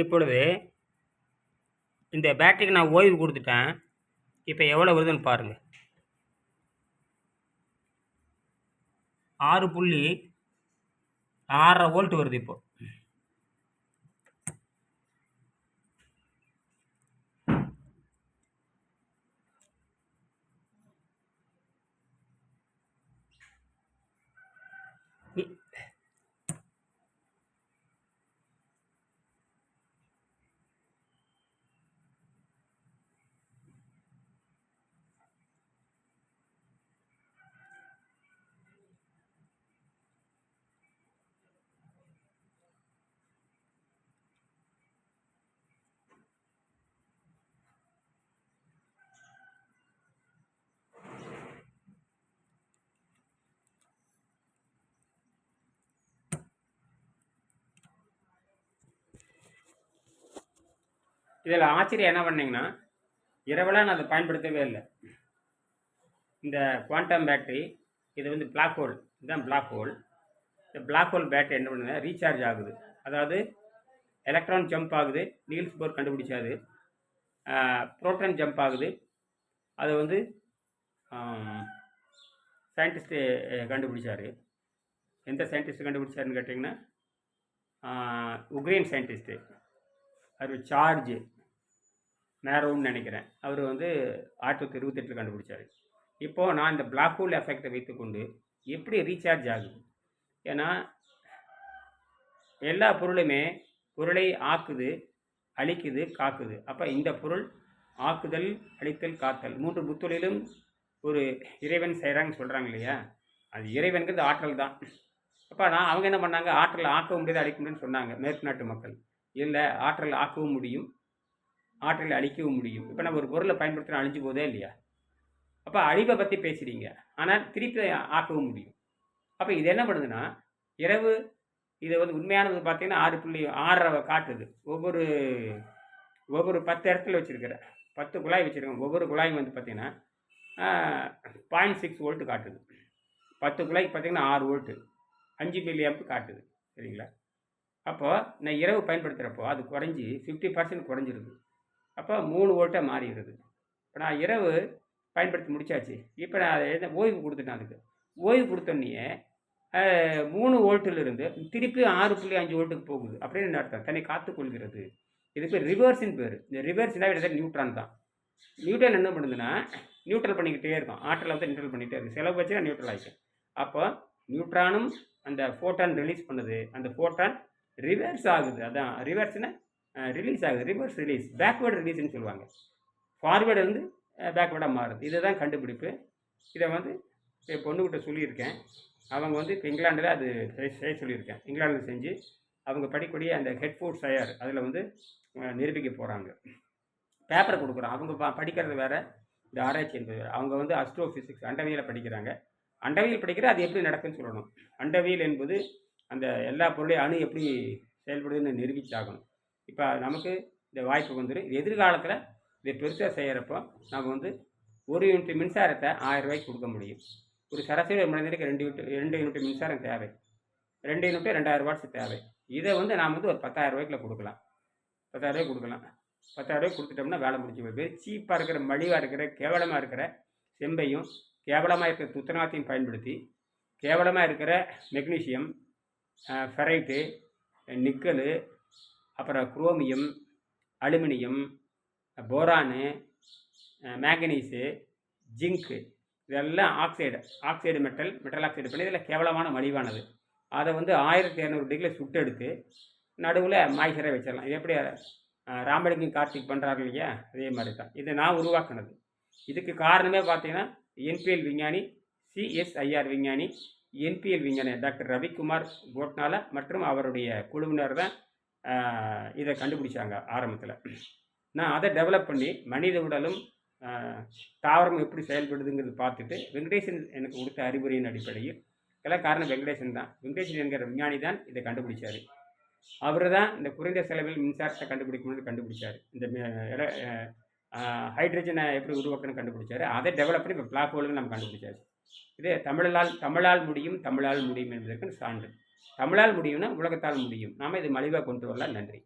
இப்பொழுது இந்த பேட்டரிக்கு நான் ஓய்வு கொடுத்துட்டேன். இப்போ எவ்வளோ வருதுன்னு பாருங்கள் ஆறு புள்ளி ஆறரை வோல்ட் வருது இப்போ. இதில் ஆச்சரியம் என்ன பண்ணிங்கன்னா இரவெல்லாம் நான் அதை பயன்படுத்தவே இல்லை. இந்த குவாண்டம் பேட்டரி இது வந்து பிளாக் ஹோல் இதுதான் பிளாக் ஹோல் இந்த பிளாக் ஹோல் பேட்டரி என்ன பண்ணுது ரீசார்ஜ் ஆகுது. அதாவது எலக்ட்ரான் ஜம்ப் ஆகுது நீல்ஸ் போர் கண்டுபிடிச்சாது ப்ரோட்டான் ஜம்ப் ஆகுது. அது வந்து சயின்டிஸ்ட்டு கண்டுபிடிச்சாரு. எந்த சயின்டிஸ்ட் கண்டுபிடிச்சாருன்னு கேட்டிங்கன்னா உக்ரைன் சயின்டிஸ்ட்டு அவர் சார்ஜ் நேரோன்னு நினைக்கிறேன். அவர் வந்து ஆயிரத்தி தொள்ளாயிரத்தி இருபத்தெட்டில் கண்டுபிடிச்சார். இப்போது நான் இந்த பிளாக் ஹோல் எஃபெக்டை வைத்துக்கொண்டு எப்படி ரீசார்ஜ் ஆகுது? ஏன்னா எல்லா பொருளுமே பொருளை ஆக்குது அழிக்குது காக்குது. அப்போ இந்த பொருள் ஆக்குதல் அழித்தல் காத்தல் மூன்று புத்தொழிலும் ஒரு இறைவன் செய்கிறாங்கன்னு சொல்கிறாங்க இல்லையா? அது இறைவனுக்கு ஆற்றல் தான். அப்போ நான் அவங்க என்ன பண்ணாங்க? ஆற்றல் ஆக்க முடியாது அழிக்க முடியும்னு சொன்னாங்க மேற்கு நாட்டு மக்கள். இல்லை ஆற்றல் ஆக்கவும் முடியும் ஆற்றலை அழிக்கவும் முடியும். இப்போ நம்ம ஒரு பொருளை பயன்படுத்தினா அழிஞ்சு போதே இல்லையா? அப்போ அழிவை பற்றி பேசுகிறீங்க ஆனால் திருப்பி ஆக்கவும் முடியும். அப்போ இது என்ன பண்ணுதுன்னா இரவு இதை வந்து உண்மையானது பார்த்தீங்கன்னா ஆறு புள்ளி ஆறரை காட்டுது. ஒவ்வொரு ஒவ்வொரு பத்து இடத்துல வச்சுருக்கிறேன் பத்து குழாய் வச்சுருக்கோம். ஒவ்வொரு குழாயும் வந்து பார்த்தீங்கன்னா பாயிண்ட் சிக்ஸ் வோல்ட்டு காட்டுது. பத்து குழாய்க்கு பார்த்தீங்கன்னா ஆறு வோல்ட்டு அஞ்சு மில்லி ஆம்ப் காட்டுது. சரிங்களா? அப்போது நான் இரவு பயன்படுத்துகிறப்போ அது குறைஞ்சி ஃபிஃப்டி பர்சன்ட் குறைஞ்சிருது. அப்போ மூணு வோல்ட்டாக மாறிடுது. இப்போ நான் இரவு பயன்படுத்தி முடிச்சாச்சு. இப்போ நான் அதை ஓய்வு கொடுத்துட்டேன் அதுக்கு. ஓய்வு கொடுத்தோன்னே மூணு வோல்ட்டிலிருந்து திருப்பி ஆறு புள்ளி அஞ்சு வோல்ட்டுக்கு போகுது. அப்படின்னு அர்த்தம்? தன்னை காத்துக்கொள்கிறது இதுக்கு ரிவர்ஸின் பேர். இந்த ரிவர்ஸ்னா கிட்டத்தட்ட நியூட்ரான் தான். நியூட்ரன் என்ன பண்ணுதுன்னா நியூட்ரல் பண்ணிக்கிட்டே இருக்கும். ஆற்றலை வந்து நியூட்ரல் பண்ணிகிட்டே இருக்கும் செலவு வச்சு நான் நியூட்ரல் ஆகிக்கும் அப்போ நியூட்ரானும் அந்த ஃபோட்டான் ரிலீஸ் பண்ணுது. அந்த ஃபோட்டான் ரிவர்ஸ் ஆகுது. அதான் ரிவர்ஸ்னா ரிலீஸ் ஆகுது. ரிவர்ஸ் ரிலீஸ் பேக்வேர்டு ரிலீஸ்னு சொல்லுவாங்க. ஃபார்வேர்டு வந்து பேக்வேர்டாக மாறுது. இதை தான் கண்டுபிடிப்பு. இதை வந்து என் பொண்ணுக்கிட்ட சொல்லியிருக்கேன். அவங்க வந்து இப்போ இங்கிலாண்டில் அது செய்ய சொல்லியிருக்கேன். இங்கிலாந்தில் செஞ்சு அவங்க படிக்கூடிய அந்த ஹெட்ஃபோர்ட் சயர் அதில் வந்து நிரூபிக்க போகிறாங்க பேப்பர் கொடுக்குறோம் அவங்க ப படிக்கிறது வேறு இந்த ஆராய்ச்சி என்பது அவங்க வந்து அஸ்ட்ரோ ஃபிசிக்ஸ் அண்டவியலை படிக்கிறாங்க. அண்டவியல் படிக்கிற அது எப்படி நடக்குன்னு சொல்லணும். அண்டவியல் என்பது அந்த எல்லா பொருளையும் அணு எப்படி செயல்படுதுன்னு நிரூபிச்சாகணும். இப்போ நமக்கு இந்த வாய்ப்பு வந்துடும் எதிர்காலத்தில் இதை பெருசாக செய்கிறப்போ நம்ம வந்து ஒரு யூனிட் மின்சாரத்தை ஆயிரம் ரூபாய்க்கு கொடுக்க முடியும். ஒரு சராசரி ஒரு மனிதனுக்கு ரெண்டு யூனிட் ரெண்டு யூனிட் மின்சாரம் தேவை. ரெண்டு யூனிட் ரெண்டாயிரம் வாட்ஸ் தேவை. இதை வந்து நாம் வந்து ஒரு பத்தாயிரம் ரூபாய்க்குள்ள கொடுக்கலாம். பத்தாயிரம் ரூபாய்க்கு கொடுக்கலாம். பத்தாயிரம் ரூபாய்க்கு கொடுத்துட்டோம்னா வேலை முடிஞ்சு போய் வெறும் சீப்பாக இருக்கிற மலிவாக இருக்கிற கேவலமாக இருக்கிற செம்பையும் கேவலமாக இருக்கிற துத்தநாத்தையும் பயன்படுத்தி கேவலமாக இருக்கிற மெக்னீசியம் ஃபெரைட்டு நிக்கலு அப்புறம் chromium aluminium boron manganese zinc இதெல்லாம் oxide oxide metal metal oxide பண்ணி இதில் கேவலமான மலிவானது அதை வந்து ஆயிரத்தி இரநூறு டிகிரியில் சுட்டெடுத்து நடுவில் மாய்ச்சரை வச்சிடலாம். இது எப்படி ராமலிங்கம் கார்த்திக் பண்ணுறாரு இல்லையா? அதே மாதிரி தான். இதை நான் உருவாக்குனது. இதுக்கு காரணமே பார்த்தீங்கன்னா என்பிஎல் விஞ்ஞானி சிஎஸ்ஐஆர் விஞ்ஞானி என்பிஎல் விஞ்ஞானி டாக்டர் ரவிக்குமார் கோட்னால மற்றும் அவருடைய குழுவினர் தான் இதை கண்டுபிடிச்சாங்க ஆரம்பத்தில். நான் அதை டெவலப் பண்ணி மனித உடலும் தாவரம் எப்படி செயல்படுதுங்கிறது பார்த்துட்டு வெங்கடேசன் எனக்கு கொடுத்த அறிவுரையின் அடிப்படையில் எல்லாம் காரணம் வெங்கடேசன் தான். வெங்கடேசன் என்கிற விஞ்ஞானி தான் இதை கண்டுபிடிச்சார். அவர் தான் இந்த குறைந்த செலவில் மின்சாரத்தை கண்டுபிடிக்கணும்னு கண்டுபிடிச்சார். இந்த ஹைட்ரஜனை எப்படி உருவாக்கணும்னு கண்டுபிடிச்சார். அதை டெவலப் பண்ணி இப்போ பிளாக் ஹோலுக்கு நம்ம கண்டுபிடிச்சாச்சு. இது தமிழால் தமிழால் முடியும் தமிழால் முடியும் என்பதற்கு சான்று. தமிழால் முடியும்னா உலகத்தால் முடியும். நாம இது மலிவாக கொண்டு வரலாம். நன்றி.